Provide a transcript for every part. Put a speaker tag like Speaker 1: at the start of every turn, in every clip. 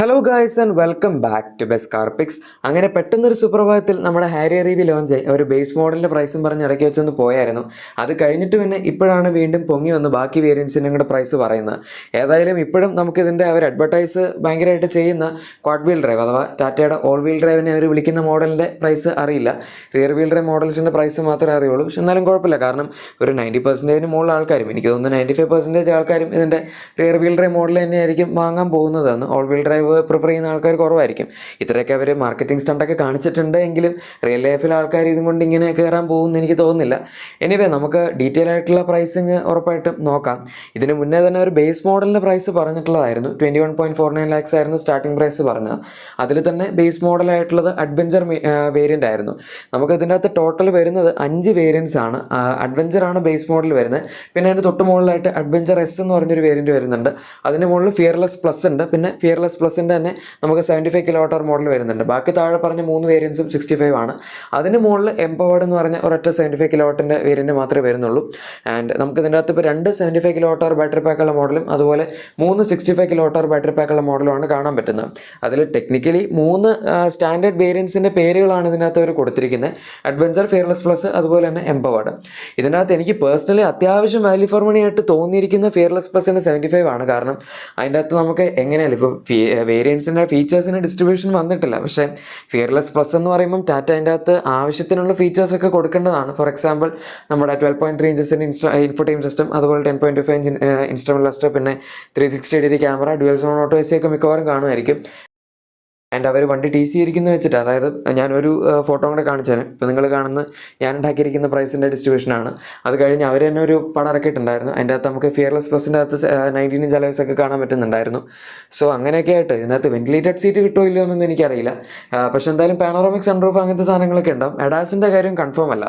Speaker 1: Hello guys and welcome back to Best Carpix അങ്ങനെ പെട്ടെന്നൊരു സുപ്രഭാതത്തിൽ നമ്മുടെ ഹാരി അറിവി ലോഞ്ച് ആയി. ഒരു ബേസ് മോഡലിന്റെ പ്രൈസും പറഞ്ഞ് ഇടയ്ക്ക് വെച്ചൊന്ന് പോയായിരുന്നു. അത് കഴിഞ്ഞിട്ട് പിന്നെ ഇപ്പോഴാണ് വീണ്ടും പൊങ്ങി വന്ന് ബാക്കി വേരിയൻസിനും കൂടെ പ്രൈസ് പറയുന്നത്. ഏതായാലും ഇപ്പോഴും നമുക്കിതിന്റെ അവർ അഡ്വർടൈസ് ഭയങ്കരമായിട്ട് ചെയ്യുന്ന ക്വാഡ് വീൽ ഡ്രൈവ് അഥവാ ടാറ്റയുടെ ഓൾ വീൽ ഡ്രൈവിനെ അവർ വിളിക്കുന്ന മോഡലിന്റെ പ്രൈസ് അറിയില്ല. റിയർ വീൽ ഡ്രൈവ് മോഡൽസിന്റെ പ്രൈസ് മാത്രമേ അറിയുള്ളൂ. പക്ഷെ എന്നാലും കുഴപ്പമില്ല. കാരണം ഒരു നയന്റി പെർസെന്റേജിന് മുകളിൽ ആൾക്കാരും എനിക്ക് തോന്നുന്നു നയന്റി ഫൈവ് പെർസെന്റേജ് ആൾക്കാരും ഇതിന്റെ റിയർ വീൽ ഡ്രൈവ് മോഡൽ തന്നെയായിരിക്കും വാങ്ങാൻ പോകുന്നതെന്ന് ഓൾ വീൽ ഡ്രൈവ് പ്രിഫർ ചെയ്യുന്ന ആൾക്കാർ കുറവായിരിക്കും. ഇത്രയൊക്കെ അവർ മാർക്കറ്റിംഗ് സ്റ്റണ്ടൊക്കെ കാണിച്ചിട്ടുണ്ട് എങ്കിലും റിയൽ ലൈഫിൽ ആൾക്കാർ ഇതും കൊണ്ട് ഇങ്ങനെ കയറാൻ പോകുമെന്ന് എനിക്ക് തോന്നുന്നില്ല. എനിവേ നമുക്ക് ഡീറ്റെയിൽ ആയിട്ടുള്ള പ്രൈസിങ് ഉറപ്പായിട്ടും നോക്കാം. ഇതിന് മുന്നേ തന്നെ ഒരു ബേസ് മോഡലിന്റെ price പറഞ്ഞിട്ടുള്ളതായിരുന്നു. Twenty one point four nine lakhs ആയിരുന്നു സ്റ്റാർട്ടിംഗ് പ്രൈസ് പറഞ്ഞത്. അതിൽ തന്നെ ബേസ് മോഡലായിട്ടുള്ളത് അഡ്വഞ്ചർ വേരിയന്റ് ആയിരുന്നു. നമുക്ക് ഇതിന്റെ അകത്ത് ടോട്ടൽ വരുന്നത് അഞ്ച് വേരിയൻസ് ആണ്. അഡ്വഞ്ചർ ആണ് ബേസ് മോഡൽ വരുന്നത്. പിന്നെ അതിന്റെ തൊട്ട് മുകളിലായിട്ട് അഡ്വഞ്ചർ എസ് എന്ന് പറഞ്ഞൊരു വേരിയന്റ് വരുന്നുണ്ട്. അതിന് മുകളിൽ ഫിയർലെസ് പ്ലസ് ഉണ്ട്. പിന്നെ ഫിയർലെസ് പ്ലസിന്റെ തന്നെ നമുക്ക് seventy five kilo watt hour model വരുന്നുണ്ട്. ബാക്കി താഴെ പറഞ്ഞ മൂന്ന് വേരിയൻസും സിക്സ്റ്റി ഫൈവ് ആണ്. അതിന് മുകളിൽ എംപവേർഡ് എന്ന് പറഞ്ഞ ഒരൊറ്റ സെവന്റി ഫൈവ് കിലോ വാട്ടിന്റെ വേരിയന്റ് മാത്രമേ വരുന്നുള്ളൂ. ആൻഡ് നമുക്ക് ഇതിന്റെ അകത്ത് ഇപ്പോൾ രണ്ട് seventy five kilo watt hour battery പാക്കുള്ള മോഡലും അതുപോലെ മൂന്ന് sixty five kilo watt hour battery പാക്കുള്ള മോഡലുമാണ് കാണാൻ പറ്റുന്നത്. അതിൽ ടെക്നിക്കലി മൂന്ന് സ്റ്റാൻഡേർഡ് വേരിയൻസിന്റെ പേരുകളാണ് ഇതിനകത്ത് അവർ കൊടുത്തിരിക്കുന്നത്. അഡ്വഞ്ചർ ഫിയർലെസ് പ്ലസ് അതുപോലെ തന്നെ എംപവേർഡ് ഇതിനകത്ത് എനിക്ക് പേഴ്സണലി അത്യാവശ്യം വാല്യൂ ഫോർ മണി ആയിട്ട് തോന്നിയിരിക്കുന്ന ഫിയർലെസ് പ്ലസിന്റെ സെവന്റി ഫൈവ് ആണ്. കാരണം അതിന്റെ അകത്ത് നമുക്ക് എങ്ങനെയല്ല ഇപ്പോൾ വേരിയൻസിന്റെ ഫീച്ചേഴ്സിന് ഡിസ്ട്രിബ്യൂഷൻ വന്നിട്ടില്ല. പക്ഷേ ഫിയർലെസ് പ്ലസ് എന്ന് പറയുമ്പം ടാറ്റ അതിന്റെ അകത്ത് ആവശ്യത്തിനുള്ള ഫീച്ചേഴ്സൊക്കെ കൊടുക്കേണ്ടതാണ്. ഫോർ എക്സാമ്പിൾ നമ്മുടെ ട്വൽവ് പോയിന്റ് ത്രീ ഇഞ്ചസിന്റെ ഇൻസ്റ്റാ ഇൻഫോടൈം സിസ്റ്റം അതുപോലെ ten point five inch instrument cluster പിന്നെ three sixty degree camera dual zone auto A C ഒക്കെ മിക്കവാറും കാണുമായിരിക്കും. ആൻഡ് അവർ വണ്ടി ടി സി ഇരിക്കുന്നത് വെച്ചിട്ട് അതായത് ഞാനൊരു ഫോട്ടോ കൂടെ കാണിച്ചേനെ. ഇപ്പോൾ നിങ്ങൾ കാണുന്ന ഞാൻ ഉണ്ടാക്കിയിരിക്കുന്ന പ്രൈസിന്റെ ഡിസ്ട്രിബ്യൂഷനാണ് അത് കഴിഞ്ഞ് അവർ തന്നെ ഒരു പടം ഇറക്കിയിട്ടുണ്ടായിരുന്നു. അതിന്റെ അകത്ത് നമുക്ക് ഫിയർലെസ് പ്ലസിന്റെ അകത്ത് നയന്റീൻ ഇഞ്ച് അലവൻസ് ഒക്കെ കാണാൻ പറ്റുന്നുണ്ടായിരുന്നു. സോ അങ്ങനെയൊക്കെ ആയിട്ട് ഇതിനകത്ത് വെന്റിലേറ്റഡ് സീറ്റ് കിട്ടുമോ ഇല്ലയോ എന്നൊന്നും എനിക്കറിയില്ല. പക്ഷേ എന്തായാലും പാനോറമിക് സൺറൂഫ് അങ്ങനത്തെ സാധനങ്ങളൊക്കെ ഉണ്ടാവും. എഡാസിന്റെ കാര്യം കൺഫേം അല്ല.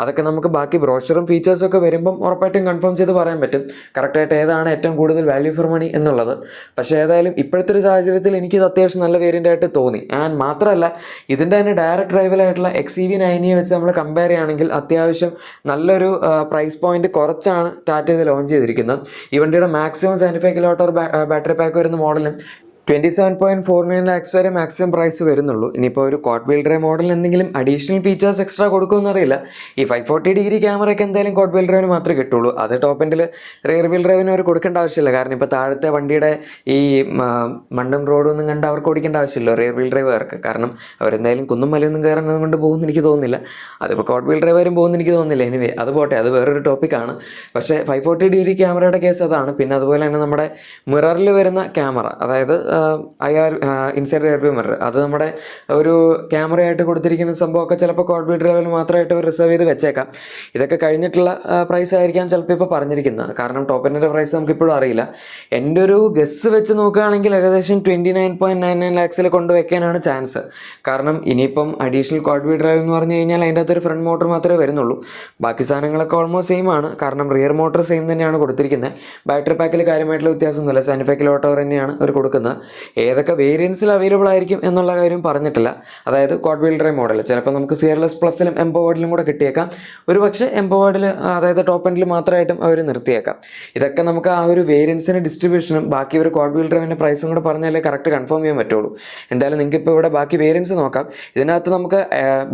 Speaker 1: അതൊക്കെ നമുക്ക് ബാക്കി ബ്രോഷറും ഫീച്ചേഴ്സും ഒക്കെ വരുമ്പം ഉറപ്പായിട്ടും കൺഫേം ചെയ്ത് പറയാൻ പറ്റും. കറക്റ്റായിട്ട് ഏതാണ് ഏറ്റവും കൂടുതൽ വാല്യൂ ഫോർ മണി എന്നുള്ളത്. പക്ഷേ ഏതായാലും ഇപ്പോഴത്തെ ഒരു സാഹചര്യത്തിൽ എനിക്കിത് അത്യാവശ്യം നല്ല വേരിയന്റ് തോന്നി. ആൻഡ് മാത്രമല്ല ഇതിന്റെ തന്നെ ഡയറക്റ്റ് ഡ്രൈവറായിട്ടുള്ള എക്സ് ഇ വി നയനിയെ വെച്ച് നമ്മൾ കമ്പയർ ചെയ്യുകയാണെങ്കിൽ അത്യാവശ്യം നല്ലൊരു പ്രൈസ് പോയിന്റ് കുറച്ചാണ് ടാറ്റ ഇത് ലോഞ്ച് ചെയ്തിരിക്കുന്നത്. ഈ വണ്ടിയുടെ maximum seventy five kilowatt hour battery pack വരുന്ന മോഡലും twenty seven point four nine lakhs വരെ മാക്സിമം പ്രൈസ് വരുന്നുള്ളൂ. ഇനിയിപ്പോൾ ഒരു കോട്ട് ബിൽഡറെ മോഡൽ എന്തെങ്കിലും അഡീഷണൽ ഫീച്ചേഴ്സ് എക്സ്ട്രാ കൊടുക്കുമെന്ന് അറിയില്ല. ഈ ഫൈവ് ഫോർട്ടി ഡിഗ്രി ക്യാമറയ്ക്ക് എന്തായാലും കോട്ട് വീൽ ഡ്രൈവിന് മാത്രമേ കിട്ടുള്ളൂ. അത് ടോപ്പ് എൻഡിൽ റിയർ വീൽ ഡ്രൈവിന് അവർ കൊടുക്കേണ്ട ആവശ്യമില്ല. കാരണം ഇപ്പോൾ താഴത്തെ വണ്ടിയുടെ ഈ മണ്ടും റോഡും ഒന്നും കണ്ട് അവർക്ക് ഓടിക്കേണ്ട ആവശ്യമില്ല റിയർ വീൽ ഡ്രൈവർക്ക് കാരണം അവരെന്തായാലും കുന്നും മലയൊന്നും കയറുന്നത് കൊണ്ട് പോകുമെന്ന് എനിക്ക് തോന്നുന്നില്ല. അതിപ്പോൾ കോട്ട് വീൽ ഡ്രൈവരും പോകുമെന്ന് എനിക്ക് തോന്നുന്നില്ല. എനിവേ അത് പോട്ടെ. അത് വേറൊരു ടോപ്പിക്കാണ് പക്ഷേ ഫൈവ് ഫോർട്ടി ഡിഗ്രി ക്യാമറയുടെ കേസ് അതാണ്. പിന്നെ അതുപോലെ തന്നെ നമ്മുടെ മിററിൽ വരുന്ന ക്യാമറ അതായത് I R inside rear view mirror അത് നമ്മുടെ ഒരു ക്യാമറയായിട്ട് കൊടുത്തിരിക്കുന്ന സംഭവമൊക്കെ ചിലപ്പോൾ കോഡ് ലെവൽ മാത്രമായിട്ട് റിസർവ് ചെയ്ത് വെച്ചേക്കാം. ഇതൊക്കെ കഴിഞ്ഞിട്ടുള്ള പ്രൈസ് ആയിരിക്കാം ചിലപ്പോൾ ഇപ്പോൾ പറഞ്ഞിരിക്കുന്നത്. കാരണം ടോപ്പ് എന്റെ പ്രൈസ് നമുക്കിപ്പോഴും അറിയില്ല. എന്റെ ഒരു ഗസ് വെച്ച് നോക്കുകയാണെങ്കിൽ ഏകദേശം twenty nine point nine nine ലാക്സിൽ കൊണ്ടുവയ്ക്കാനാണ് ചാൻസ് കാരണം ഇനിയിപ്പം അഡീഷണൽ കോഡ് വീൽ ഡ്രൈവ് എന്ന് പറഞ്ഞു കഴിഞ്ഞാൽ അതിന്റെ അകത്തൊരു ഫ്രണ്ട് മോട്ടർ മാത്രമേ വരുന്നുള്ളൂ. ബാക്കി സാധനങ്ങളൊക്കെ ഓൾമോസ്റ്റ് സെയിം ആണ്. കാരണം റിയർ മോട്ടർ സെയിം തന്നെയാണ് കൊടുത്തിരിക്കുന്നത്. ബാറ്ററി പാക്കിൽ കാര്യമായിട്ടുള്ള വ്യത്യാസമൊന്നുമില്ല. സെവന്റി കിലോ തന്നെയാണ് അവർ കൊടുക്കുന്നത്. ഏതൊക്കെ വേരിയൻസിൽ അവൈലബിൾ ആയിരിക്കും എന്നുള്ള കാര്യം പറഞ്ഞിട്ടില്ല. അതായത് കോഡ് ബിൽഡറെ മോഡൽ ചിലപ്പോൾ നമുക്ക് ഫിയർലെസ് പ്ലസ്സിലും എംപവേർഡിലും കൂടെ കിട്ടിയേക്കാം. ഒരു പക്ഷേ എംപവേർഡിൽ അതായത് ടോപ്പ് എൻഡിൽ മാത്രമായിട്ടും അവർ നിർത്തിയേക്കാം. ഇതൊക്കെ നമുക്ക് ആ ഒരു വേരിയൻസിന്റെ ഡിസ്ട്രിബ്യൂഷനും ബാക്കി ഒരു കോഡ് ബിൽഡറിന്റെ പ്രൈസും കൂടെ പറഞ്ഞാലേ കറക്റ്റ് കൺഫേം ചെയ്യാൻ പറ്റുള്ളൂ. എന്തായാലും നിങ്ങൾക്ക് ഇപ്പോൾ ഇവിടെ ബാക്കി വേരിയൻസ് നോക്കാം. ഇതിനകത്ത് നമുക്ക്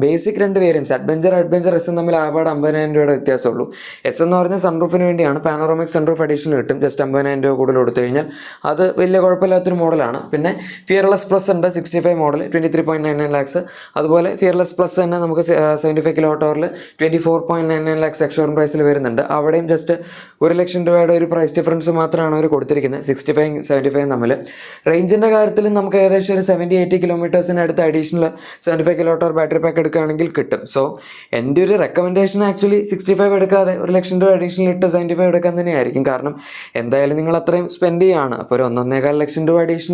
Speaker 1: ബേസിക് രണ്ട് വേരിയൻസ് അഡ്വഞ്ചർ അഡ്വഞ്ചർ എസും തമ്മിൽ ആപാട് അമ്പതിനായിരം രൂപയുടെ വ്യത്യാസമുള്ളൂ. എസ് എന്ന് പറഞ്ഞ സൺറൂഫിന് വേണ്ടിയാണ് പാനോറമിക് സൺറൂഫ് അഡീഷണൽ കിട്ടും. ജസ്റ്റ് അമ്പതിനായിരം രൂപ കൂടുതൽ കൊടുത്തു കഴിഞ്ഞാൽ അത് വലിയ കുഴപ്പമില്ലാത്തൊരു മോഡലാണ് പിന്നെ ഫിയർലെസ് പ്ലസ് ഉണ്ട് sixty five model twenty three point nine nine lakhs അതുപോലെ ഫിയർലെസ് പ്ലസ് തന്നെ നമുക്ക് സെവന്റി ഫൈവ് കിലോ ടവറിൽ twenty four point nine nine lakhs പ്രൈസിൽ വരുന്നുണ്ട്. അവിടെയും ജസ്റ്റ് ഒരു ലക്ഷം രൂപയുടെ ഒരു പ്രൈസ് ഡിഫറൻസ് മാത്രമാണ് അവർ കൊടുത്തിരിക്കുന്നത് സിക്സ്റ്റി ഫൈവ് സെവന്റി ഫൈവ് തമ്മിൽ റേഞ്ചിന്റെ കാര്യത്തിൽ നമുക്ക് ഏകദേശം ഒരു സെവന്റി എയ്റ്റി കിലോമീറ്റേഴ്സിന് അടുത്ത് additional seventy five kilo battery pack എടുക്കുകയാണെങ്കിൽ കിട്ടും. സോ എന്റെ ഒരു റെക്കമെൻഡേഷൻ ആക്ച്വലി സിക്സ്റ്റി ഫൈവ് എടുക്കാതെ ഒരു ലക്ഷം രൂപ അഡീഷണൽ ഇട്ട് സെവന്റി ഫൈവ് എടുക്കാൻ തന്നെയായിരിക്കും. കാരണം എന്തായാലും നിങ്ങൾ അത്രയും സ്പെൻഡ് ചെയ്യുകയാണ് അപ്പോൾ ഒരു ഒന്നൊന്നേകാൽ ലക്ഷം രൂപ അഡീഷണൽ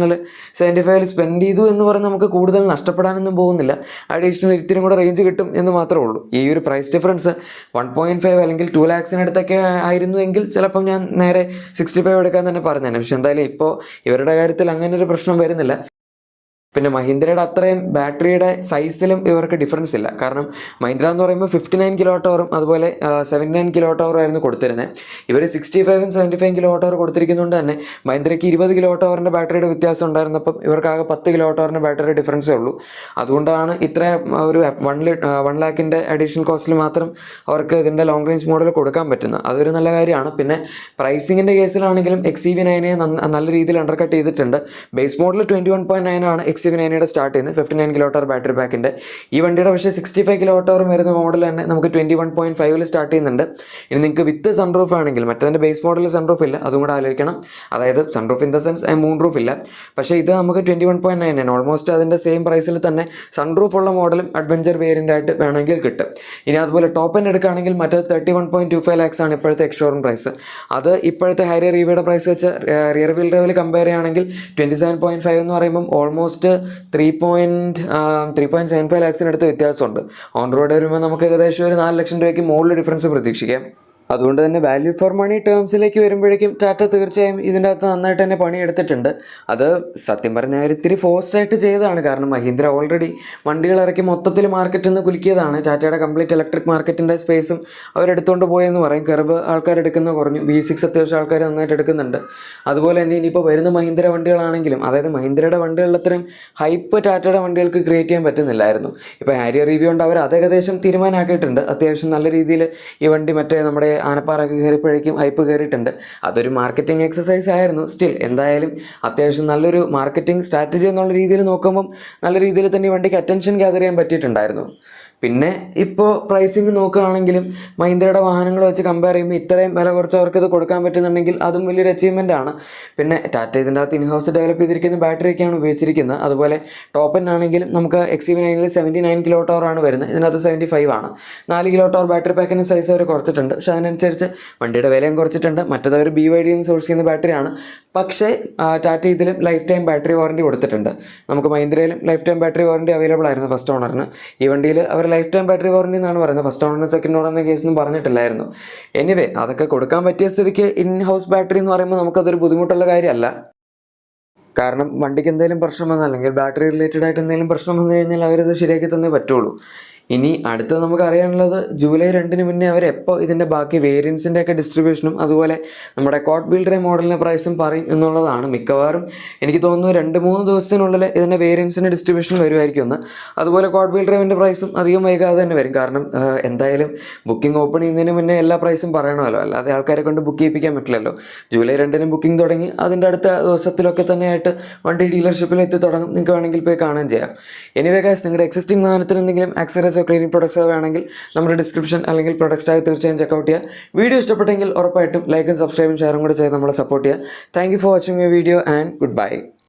Speaker 1: സെവന്റി ഫൈവിൽ സ്പെൻഡ് ചെയ്തു എന്ന് പറഞ്ഞ് നമുക്ക് കൂടുതൽ നഷ്ടപ്പെടാനൊന്നും പോകുന്നില്ല. അഡീഷണൽ ഇത്തിരി കൂടെ റേഞ്ച് കിട്ടും എന്ന് മാത്രമേ ഉള്ളൂ. ഈ ഒരു price difference one point five അല്ലെങ്കിൽ ടു ലാക്സിനടുത്തൊക്കെ ആയിരുന്നു എങ്കിൽ ചിലപ്പം ഞാൻ നേരെ സിക്സ്റ്റി ഫൈവ് എടുക്കാൻ തന്നെ പറഞ്ഞേനെ. പക്ഷെ എന്തായാലും ഇപ്പോൾ ഇവരുടെ കാര്യത്തിൽ അങ്ങനെ ഒരു പ്രശ്നം വരുന്നില്ല. പിന്നെ മഹീന്ദ്രയുടെ അത്രയും ബാറ്ററിയുടെ സൈസിലും ഇവർക്ക് ഡിഫറൻസ് ഇല്ല. കാരണം മഹീന്ദ്ര എന്ന് പറയുമ്പോൾ ഫിഫ്റ്റി നയൻ കിലോ ടവറും അതുപോലെ സെവന്റി നയൻ കിലോ ടവറും ആയിരുന്നു കൊടുത്തിരുന്നത് ഇവർ സിക്സ്റ്റി ഫൈവും seventy five kilo watt hour കൊടുത്തിരിക്കുന്നതുകൊണ്ട് തന്നെ മഹീന്ദ്രയ്ക്ക് ഇരുപത് കിലോ ടവറിന്റെ ബാറ്ററിയുടെ വ്യത്യാസം ഉണ്ടായിരുന്നപ്പം ഇവർക്കാകെ പത്ത് കിലോ ടവറിന്റെ ബാറ്ററി ഡിഫറൻസേ ഉള്ളൂ. അതുകൊണ്ടാണ് ഇത്ര ഒരു വൺ ലി വൺ ലാക്കിന്റെ അഡീഷണൽ കോസ്റ്റിൽ മാത്രം അവർക്ക് ഇതിന്റെ ലോങ് റേഞ്ച് മോഡൽ കൊടുക്കാൻ പറ്റുന്നത്. അതൊരു നല്ല കാര്യമാണ്. പിന്നെ പ്രൈസിങ്ങിന്റെ കേസിലാണെങ്കിലും എക്സ് ഇ വി നയനെ നല്ല രീതിയിൽ അണ്ടർകട്ട് ചെയ്തിട്ടുണ്ട്. Base model twenty one point nine ആണ് എക്സ് ഇ നയനിയുടെ സ്റ്റാർട്ട് ചെയ്യുന്നത് fifty nine kilo watt hour battery പാക്കിന്റെ ഈ വണ്ടിയുടെ പക്ഷേ sixty five kilo watt hour വരുന്ന മോഡൽ തന്നെ നമുക്ക് ട്വന്റി വൺ പോയിന്റ് ഫൈവിൽ സ്റ്റാർട്ട് ചെയ്യുന്നുണ്ട്. ഇനി നിങ്ങൾക്ക് വിത്ത് സൺറൂഫ് ആണെങ്കിൽ മറ്റേതിന്റെ ബേസ് മോഡലിൽ സൺറൂഫ് ഇല്ല. അതും കൂടെ ആലോചിക്കണം. അതായത് sunroof in the sense moon roof ഇല്ല. പക്ഷേ ഇത് നമുക്ക് ട്വന്റി വൺ പോയിന്റ് നയൻ ആണ് ഓൾമോസ്റ്റ് അതിന്റെ സെയിം പ്രൈസിൽ തന്നെ സൺറൂഫ് ഉള്ള മോഡലും അഡ്വഞ്ചർ വേരിയന്റ് ആയിട്ട് വേണമെങ്കിൽ കിട്ടും. ഇനി അതുപോലെ ടോപ്പ് എൻ എടുക്കുകയാണെങ്കിൽ മറ്റേ thirty one point two five lakhs ആണ് ഇപ്പോഴത്തെ എക്സ്ഷോറൂം പ്രൈസ് അത് ഇപ്പോഴത്തെ ഹൈറിയർ റിവിയുടെ പ്രൈസ് വെച്ച് റിയർ വീൽ ഡ്രൈവിൽ കമ്പയർ ചെയ്യുകയാണെങ്കിൽ ട്വന്റി സെവൻ പോയിന്റ് ഫൈവ് എന്ന് പറയുമ്പം almost three point three point seven five ലാക്സിനടുത്ത് വ്യത്യാസമുണ്ട്. ഓൺ റോഡ് വരുമ്പോൾ നമുക്ക് ഏകദേശം ഒരു നാല് ലക്ഷം രൂപയ്ക്ക് മുകളിൽ ഡിഫറൻസ് പ്രതീക്ഷിക്കാം. അതുകൊണ്ട് തന്നെ വാല്യൂ ഫോർ മണി ടേംസിലേക്ക് വരുമ്പോഴേക്കും ടാറ്റ തീർച്ചയായും ഇതിന്റെ അകത്ത് നന്നായിട്ട് തന്നെ പണിയെടുത്തിട്ടുണ്ട്. അത് സത്യം പറഞ്ഞാൽ ഒരു ഇത്തിരി ആയിട്ട് ചെയ്തതാണ്. കാരണം മഹീന്ദ്ര ഓൾറെഡി വണ്ടികൾ ഇറക്കി മൊത്തത്തിൽ മാർക്കറ്റിൽ നിന്ന് കുലുക്കിയതാണ്. ടാറ്റയുടെ കംപ്ലീറ്റ് ഇലക്ട്രിക് മാർക്കറ്റിന്റെ സ്പേസും അവരെടുത്തുകൊണ്ട് പോയെന്ന് പറയും. കർബ് ആൾക്കാർ എടുക്കുന്ന കുറഞ്ഞു. ബി സിക്സ് അത്യാവശ്യം ആൾക്കാർ നന്നായിട്ട് എടുക്കുന്നുണ്ട്. അതുപോലെ തന്നെ ഇനിയിപ്പോൾ വരുന്ന മഹീന്ദ്ര വണ്ടികളാണെങ്കിലും അതായത് മഹീന്ദ്രയുടെ വണ്ടികളിൽ അത്രയും ഹൈപ്പ് ടാറ്റയുടെ വണ്ടികൾക്ക് ക്രിയേറ്റ് ചെയ്യാൻ പറ്റുന്നില്ലായിരുന്നു. ഇപ്പോൾ ഹാരിയർ റിവ്യൂ ഉണ്ട് അവർ അത് ഏകദേശം തീരുമാനമാക്കിയിട്ടുണ്ട് അത്യാവശ്യം നല്ല രീതിയിൽ ഈ വണ്ടി മറ്റേ നമ്മുടെ ആനപ്പാറൊക്കെ കയറിയപ്പോഴേക്കും ഹൈപ്പ് കയറിയിട്ടുണ്ട്. അതൊരു മാർക്കറ്റിംഗ് എക്സസൈസ് ആയിരുന്നു. സ്റ്റിൽ എന്തായാലും അത്യാവശ്യം നല്ലൊരു മാർക്കറ്റിംഗ് സ്ട്രാറ്റജി എന്നുള്ള രീതിയിൽ നോക്കുമ്പം നല്ല രീതിയിൽ തന്നെ വണ്ടിക്ക് അറ്റൻഷൻ ഗ്യാതർ ചെയ്യാൻ പറ്റിയിട്ടുണ്ടായിരുന്നു. പിന്നെ ഇപ്പോൾ പ്രൈസിങ് നോക്കുകയാണെങ്കിലും മഹീന്ദ്രയുടെ വാഹനങ്ങൾ വെച്ച് കമ്പയർ ചെയ്യുമ്പോൾ ഇത്രയും വില കുറച്ച് അവർക്ക് ഇത് കൊടുക്കാൻ പറ്റുന്നുണ്ടെങ്കിൽ അതും വലിയൊരു അച്ചീവ്മെന്റ് ആണ്. പിന്നെ ടാറ്റ ഇതിന്റെ അകത്ത് ഇൻഹൗസ് ഡെവലപ്പ് ചെയ്തിരിക്കുന്ന ബാറ്ററിയൊക്കെയാണ് ഉപയോഗിച്ചിരിക്കുന്നത്. അതുപോലെ ടോപ്പൻ ആണെങ്കിലും നമുക്ക് X V നയനിൽ seventy nine kilo watt hour ആണ് വരുന്നത്. ഇതിനകത്ത് സെവന്റി ഫൈവ് ആണ്. നാല് കിലോ ടവർ ബാറ്ററി പാക്കിന്റെ സൈസ് അവർ കുറച്ചിട്ടുണ്ട്. പക്ഷേ അതിനനുസരിച്ച് വണ്ടിയുടെ വിലയും കുറച്ചിട്ടുണ്ട്. മറ്റത് അവർ ബി വൈ ഡി നിന്ന് സോഴ്സ് ചെയ്യുന്ന ബാറ്ററിയാണ് പക്ഷേ ടാറ്റ ഇതിലും ലൈഫ് ടൈം ബാറ്ററി വാറണ്ടി കൊടുത്തിട്ടുണ്ട്. നമുക്ക് മഹീന്ദ്രയിലും life time battery warranty available ആയിരുന്നു ഫസ്റ്റ് ഓണറിന് ഈ വണ്ടിയിൽ അവർ ലൈഫ് ടൈം ബാറ്ററി വാറണ്ടി എന്നാണ് പറയുന്നത്. ഫസ്റ്റ് ഓണറിന് സെക്കൻഡ് ഓണറിന് കേസൊന്നും പറഞ്ഞിട്ടില്ലായിരുന്നു. എനിവേ അതൊക്കെ കൊടുക്കാൻ പറ്റിയ സ്ഥിതിക്ക് ഇൻ ഹൗസ് ബാറ്ററി എന്ന് പറയുമ്പോൾ നമുക്കതൊരു ബുദ്ധിമുട്ടുള്ള കാര്യമല്ല. കാരണം വണ്ടിക്ക് എന്തെങ്കിലും പ്രശ്നം വന്നാൽ അല്ലെങ്കിൽ ബാറ്ററി റിലേറ്റഡ് ആയിട്ട് എന്തെങ്കിലും പ്രശ്നം വന്നു കഴിഞ്ഞാൽ അവരത് ശരിയാക്കി തന്നേ പറ്റുള്ളൂ. ഇനി അടുത്ത് നമുക്ക് അറിയാനുള്ളത് ജൂലൈ രണ്ടിന് മുന്നേ അവർ എപ്പോൾ ഇതിന്റെ ബാക്കി വേരിയൻസിന്റെ ഒക്കെ ഡിസ്ട്രിബ്യൂഷനും അതുപോലെ നമ്മുടെ കോട്ട് ബിൽഡറെ മോഡലിന്റെ പ്രൈസും പറയും എന്നുള്ളതാണ് മിക്കവാറും. എനിക്ക് തോന്നുന്നു രണ്ട് മൂന്ന് ദിവസത്തിനുള്ളിൽ ഇതിന്റെ വേരിയൻസിന്റെ ഡിസ്ട്രിബ്യൂഷൻ വരുമായിരിക്കും ഒന്ന് അതുപോലെ കോട്ട് ബിൽ ഡ്രൈവിന്റെ പ്രൈസും അധികം വൈകാതെ തന്നെ വരും. കാരണം എന്തായാലും ബുക്കിംഗ് ഓപ്പൺ ചെയ്യുന്നതിന് മുന്നേ എല്ലാ പ്രൈസും പറയണമല്ലോ. അല്ലാതെ ആൾക്കാരെ കൊണ്ട് ബുക്ക് ചെയ്യിപ്പിക്കാൻ പറ്റില്ലല്ലോ. ജൂലൈ രണ്ടിന് ബുക്കിംഗ് തുടങ്ങി. അതിന്റെ അടുത്ത ദിവസത്തിലൊക്കെ തന്നെയായിട്ട് വണ്ടി ഡീലർഷിപ്പിൽ എത്തി തുടങ്ങും. നിങ്ങൾക്ക് വേണമെങ്കിൽ പോയി കാണുകയും ചെയ്യാം. എനിവേ ഗൈസ് നിങ്ങളുടെ എക്സിസ്റ്റിംഗ് വാഹനത്തിന് എന്തെങ്കിലും ആക്സറീസോ ക്ലീനിങ് പ്രൊഡക്ട്സോ വേണമെങ്കിൽ നമ്മുടെ ഡിസ്ക്രിപ്ഷൻ അല്ലെങ്കിൽ പ്രൊഡക്റ്റായി തീർച്ചയായും ചെക്കൗട്ട് ചെയ്യുക വീഡിയോ ഇഷ്ടപ്പെട്ടെങ്കിൽ ഉറപ്പായിട്ടും ലൈക്കും സബ്സ്ക്രൈബും ഷെയറും കൂടെ ചെയ്ത് നമ്മളെ സപ്പോർട്ട് ചെയ്യുക. Thank for watching you video and goodbye